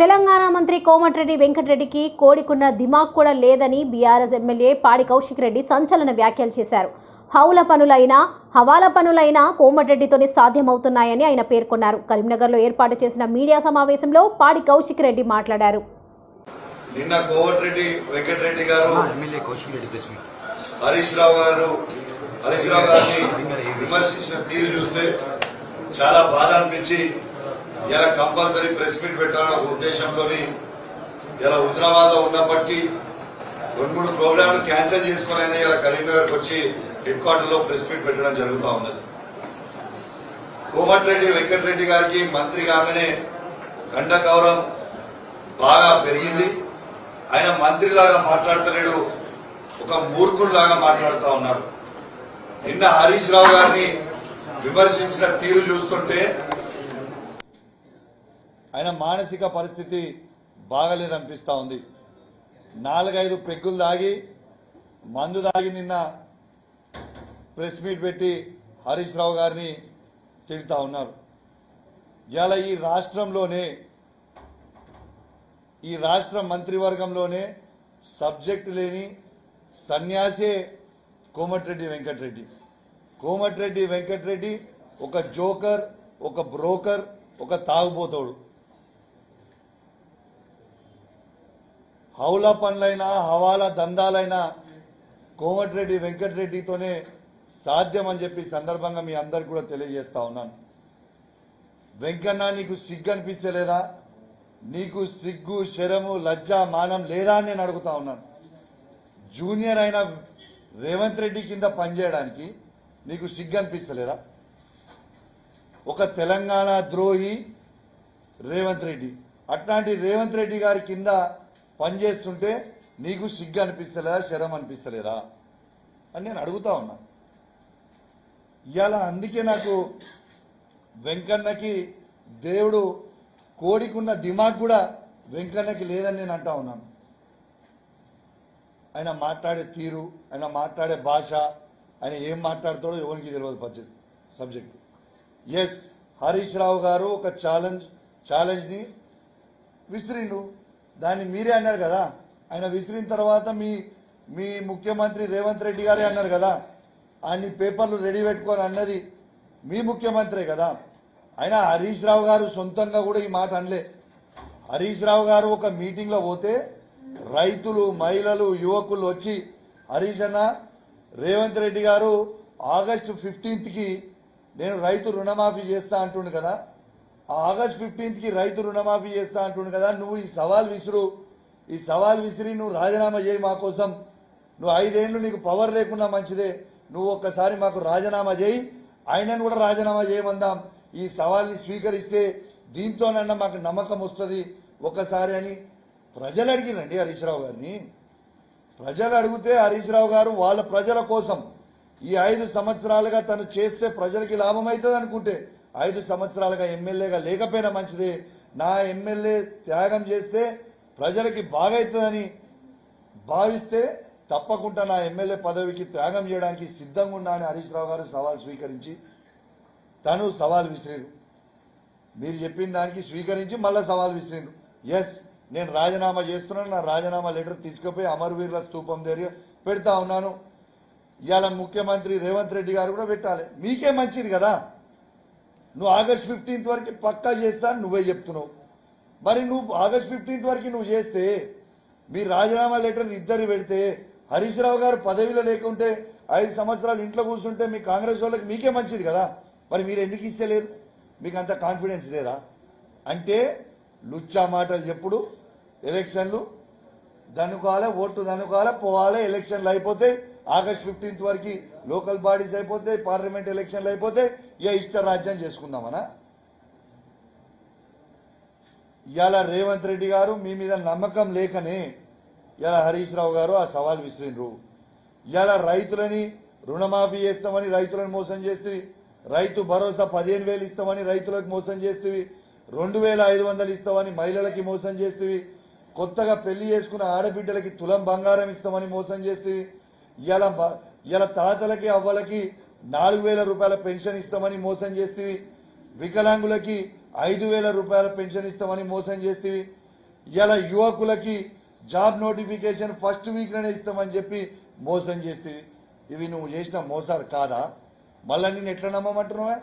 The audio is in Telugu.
తెలంగాణ మంత్రి కోమటిరెడ్డి వెంకటరెడ్డికి కోడికున్న దిమాగ్ కూడా లేదని బీఆర్ఎస్ ఎమ్మెల్యే పాడి కౌశిక్ రెడ్డి సంచలన వ్యాఖ్యలు చేశారు. హౌల పనులైనా హవాలా పనులైనా కోమటిరెడ్డితోనే సాధ్యమవుతున్నాయని ఆయన పేర్కొన్నారు. కరీంనగర్లో ఏర్పాటు చేసిన మీడియా సమావేశంలో పాడి కౌశిక్ రెడ్డి మాట్లాడారు. నిన్న కోవటిరెడ్డి వెంకటరెడ్డి గారు MLA Kaushik Reddy press meet. Harish Rao గారు హరీష్ రావు గారిని విమర్శించిన తీరు చూస్తే చాలా బాధ అనిపించి ఇలా కంపల్సరీ ప్రెస్ మీట్ పెట్టాలన్న ఉద్దేశంతో ఇలా హుజరాబాద్లో ఉన్నప్పటికీ రెండు మూడు ప్రోగ్రాంలు క్యాన్సిల్ చేసుకుని అయినా ఇలా కరీంనగర్కి వచ్చి హెడ్ క్వార్టర్లో ప్రెస్ మీట్ పెట్టడం జరుగుతూ ఉన్నది. కోమటిరెడ్డి వెంకటరెడ్డి గారికి మంత్రి కాగానే గండ గౌరవం బాగా పెరిగింది. ఆయన మంత్రిలాగా మాట్లాడతలేడు ఒక మూర్ఖుల్లాగా మాట్లాడుతూ ఉన్నాడు. నిన్న హరీష్ రావు గారిని విమర్శించిన తీరు చూస్తుంటే ఆయన మానసిక పరిస్థితి బాగలేదనిపిస్తా ఉంది. నాలుగైదు పెగ్గులు దాగి మందు దాగి నిన్న ప్రెస్ మీట్ పెట్టి హరీష్ రావు గారిని తిడుతా ఉన్నారు. ఇలా ఈ రాష్ట్రంలోనే ఈ రాష్ట్ర మంత్రివర్గంలోనే సబ్జెక్ట్ లేని సన్యాసే కోమటిరెడ్డి వెంకటరెడ్డి. కోమటిరెడ్డి వెంకటరెడ్డి ఒక జోకర్ ఒక బ్రోకర్ ఒక తాగుబోతోడు. హౌలా పనులైనా హవాలా దందాలైనా కోమటిరెడ్డి వెంకటరెడ్డితోనే సాధ్యం అని చెప్పి సందర్భంగా మీ అందరికి కూడా తెలియజేస్తా ఉన్నాను. వెంకన్న నీకు సిగ్గు అనిపిస్తలేదా నీకు సిగ్గు శరము లజ్జ మానం లేదా అని నేను అడుగుతా ఉన్నాను. జూనియర్ అయిన రేవంత్ రెడ్డి కింద పనిచేయడానికి నీకు సిగ్గు అనిపిస్తలేదా ఒక తెలంగాణ ద్రోహి రేవంత్ రెడ్డి. అట్లాంటి రేవంత్ రెడ్డి గారి కింద పనిచేస్తుంటే నీకు సిగ్గు అనిపిస్తలేదా శరం అనిపిస్తలేదా అని నేను అడుగుతా ఉన్నా. ఇవాళ అందుకే నాకు వెంకన్నకి దేవుడు కోడికున్న దిమాగ్ కూడా వెంకన్నకి లేదని నేను అంటా ఉన్నాను. ఆయన మాట్లాడే తీరు ఆయన మాట్లాడే భాష ఆయన ఏం మాట్లాడతాడో ఎవరికి తెలియదు పద్ధతి సబ్జెక్ట్. ఎస్ హరీష్ రావు గారు ఒక ఛాలెంజ్ ఛాలెంజ్ని విసిరిండు దాన్ని మీరే అన్నారు కదా. ఆయన విసిరిన తర్వాత మీ మీ ముఖ్యమంత్రి రేవంత్ రెడ్డి గారే అన్నారు కదా. ఆయన పేపర్లు రెడీ పెట్టుకొని అన్నది మీ ముఖ్యమంత్రే కదా. అయినా హరీష్ రావు గారు సొంతంగా కూడా ఈ మాట అనలే. హరీష్ రావు గారు ఒక మీటింగ్లో పోతే రైతులు మహిళలు యువకులు వచ్చి హరీష్ అన్న రేవంత్ రెడ్డి గారు ఆగస్టు ఫిఫ్టీన్త్కి నేను రైతు రుణమాఫీ చేస్తా అంటుండు కదా. ఆగస్ట్ ఫిఫ్టీన్త్కి రైతు రుణమాఫీ చేస్తా అంటుండు కదా నువ్వు ఈ సవాల్ విసురు. ఈ సవాల్ విసిరి నువ్వు రాజీనామా చేయి మా కోసం. నువ్వు ఐదేళ్ళు నీకు పవర్ లేకున్నా మంచిదే. నువ్వు ఒక్కసారి మాకు రాజీనామా చేయి. ఆయనను కూడా రాజీనామా చేయమందాం. ఈ సవాల్ని స్వీకరిస్తే దీంతోనన్నా మాకు నమ్మకం వస్తుంది. ఒక్కసారి అని ప్రజలు అడిగినండి హరీష్ రావు గారిని. ప్రజలు అడిగితే హరీష్ రావు గారు వాళ్ళ ప్రజల కోసం ఈ ఐదు సంవత్సరాలుగా తను చేస్తే ప్రజలకి లాభం అవుతుంది అనుకుంటే ఐదు సంవత్సరాలుగా ఎమ్మెల్యేగా లేకపోయినా మంచిదే. నా ఎమ్మెల్యే త్యాగం చేస్తే ప్రజలకి బాగైతుందని భావిస్తే తప్పకుండా నా ఎమ్మెల్యే పదవికి త్యాగం చేయడానికి సిద్ధంగా ఉన్నా అని హరీష్ రావు గారు సవాల్ స్వీకరించి తను సవాల్ విసిరారు మీరు చెప్పిన దానికి స్వీకరించి మళ్ళా సవాల్ విసిరిండు. ఎస్ నేను రాజీనామా చేస్తున్నాను నా రాజీనామా లెటర్ తీసుకుపోయి అమరవీరుల స్తూపం దగ్గర పెడతా ఉన్నాను. ఇవాళ ముఖ్యమంత్రి రేవంత్ రెడ్డి గారు కూడా పెట్టాలి. మీకే మంచిది కదా. నువ్వు ఆగస్ట్ ఫిఫ్టీన్త్ వరకు పక్కా చేస్తా అని నువ్వే చెప్తున్నావు. మరి నువ్వు ఆగస్ట్ ఫిఫ్టీన్త్ వరకు నువ్వు చేస్తే మీ రాజీనామా లెటర్ ఇద్దరు పెడితే హరీష్ రావు గారు పదవిలో లేకుంటే ఐదు సంవత్సరాలు ఇంట్లో కూర్చుంటే మీ కాంగ్రెస్ వాళ్ళకి మీకే మంచిది కదా? మరి మీరు ఎందుకు ఇస్తలేరు? మీకు అంత కాన్ఫిడెన్స్ లేదా? అంటే లుచ్చా మాటలు చెప్పుడు ఎలక్షన్లు దనుకోవాలి ఓటు దనుకోవాలి పోవాలి ఎలక్షన్లు అయిపోతాయి ఆగస్ట్ ఫిఫ్టీన్త్ వరకు లోకల్ బాడీస్ అయిపోతే పార్లమెంట్ ఎలక్షన్లు అయిపోతే ఇక ఇష్ట రాజ్యం చేసుకుందామనా? ఇవాళ రేవంత్ రెడ్డి గారు మీ మీద నమ్మకం లేకనే ఇవాళ హరీష్ రావు గారు ఆ సవాల్ విసిరిండ్రు. ఇవాళ రైతులని రుణమాఫీ చేస్తామని రైతులను మోసం చేస్తే రైతు భరోసా పదిహేను వేలు ఇస్తామని రైతులకు మోసం చేస్తేవి రెండు వేల ఐదు వందలు ఇస్తామని మహిళలకి మోసం చేస్తేవి కొత్తగా పెళ్ళి చేసుకున్న ఆడబిడ్డలకి తులం బంగారం ఇస్తామని మోసం చేస్తేవి ఇలా ఇలా తాతలకి అవ్వలకి నాలుగు వేల రూపాయల పెన్షన్ ఇస్తామని మోసం చేస్తేవి. వికలాంగులకి ఐదు వేల రూపాయల పెన్షన్ ఇస్తామని మోసం చేస్తేవి. ఇలా యువకులకి జాబ్ నోటిఫికేషన్ ఫస్ట్ వీక్లోనే ఇస్తామని చెప్పి మోసం చేస్తే ఇవి నువ్వు చేసిన మోసాలు కాదా? మళ్ళా నేను ఎట్లా నమ్మమంటున్నావా?